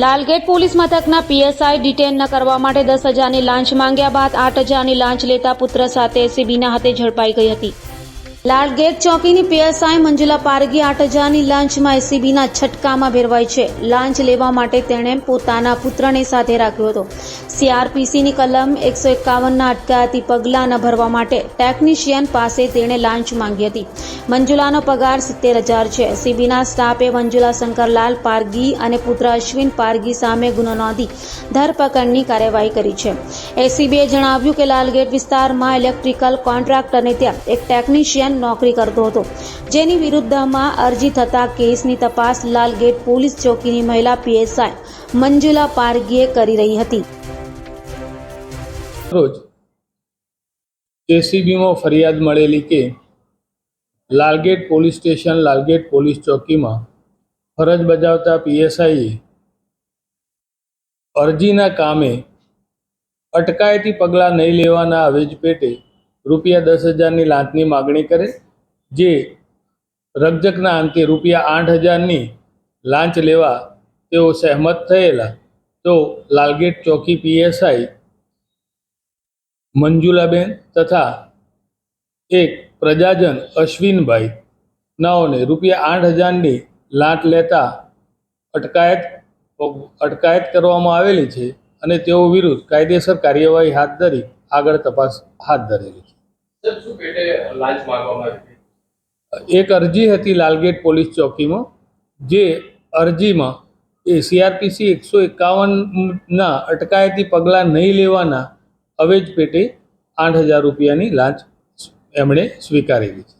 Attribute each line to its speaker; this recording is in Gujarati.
Speaker 1: લાલગેટ પોલીસ મથકના પીએસઆઈ ડિટેન ન કરવા માટે દસ હજારની લાંચ માંગ્યા બાદ આઠ હજારની લાંચ લેતા પુત્ર સાથે એસીબીના હાથે ઝડપાઈ ગઈ હતી. લાલગેટ ચોકીની પીએસઆઈ મંજુલા પારગી આઠ હજારની લાંચમાં એસીબીના છટકામાં ભેરવાઈ છે. લાંચ લેવા માટે તેણે પોતાના પુત્રને સાથે રાખ્યો હતો. સીઆરપીસીની કલમ એકસો એકાવનના અટકાયતી પગલાં ન ભરવા માટે ટેકનિશિયન પાસે તેણે લાંચ માંગી હતી. મંજુલાનો પગાર સિત્તેર હજાર છે. સીબીના સ્ટાફે મંજુલા શંકરલાલ પારગી અને પુત્ર અશ્વિન પારગી સામે ગુનો નોંધી ધરપકડની કાર્યવાહી કરી છે. એસીબીએ જણાવ્યું કે લાલગેટ વિસ્તારમાં ઇલેક્ટ્રિકલ કોન્ટ્રાક્ટરને ત્યાં એક ટેકનિશિયન નોકરી કરતો હતો. જેની વિરુદ્ધમાં અરજી થતા કેસની તપાસ લાલગેટ પોલીસ ચોકીની મહિલા પીએસઆઈ મંજુલા પારગીએ કરી રહી હતી.
Speaker 2: રોજ એસીબીમાં ફરિયાદ મળેલી કે Lalgate police station Lalgate police ચોકીમાં ફરજ બજાવતા પીએસઆઈએ અરજીના કામે અટકાયતી પગલાં નહીં લેવાના અવેજ પેટે રૂપિયા દસ હજારની લાંચની માગણી કરે, જે રકજકના અંતે રૂપિયા આઠ હજારની લાંચ લેવા તેઓ સહેમત થયેલા. તો લાલગેટ ચોકી પીએસઆઈ મંજુલાબેન તથા એક પ્રજાજન અશ્વિનભાઈ. નાઓને રૂપિયા આઠ હજારની લાંચ લેતા અટકાયત અટકાયત કરવામાં આવેલી છે અને તેઓ વિરુદ્ધ કાયદેસર કાર્યવાહી હાથ ધરી આગળ તપાસ હાથ ધરેલી છે. એક અરજી હતી લાલગેટ પોલીસ ચોકીમાં જે અરજીમાં એ સીઆરપીસી એકસો એકાવનના અટકાયતી પગલાં નહીં લેવાના અવેજ પેટે આઠ હજાર રૂપિયાની લાંચ એમણે સ્વીકારેલી છે.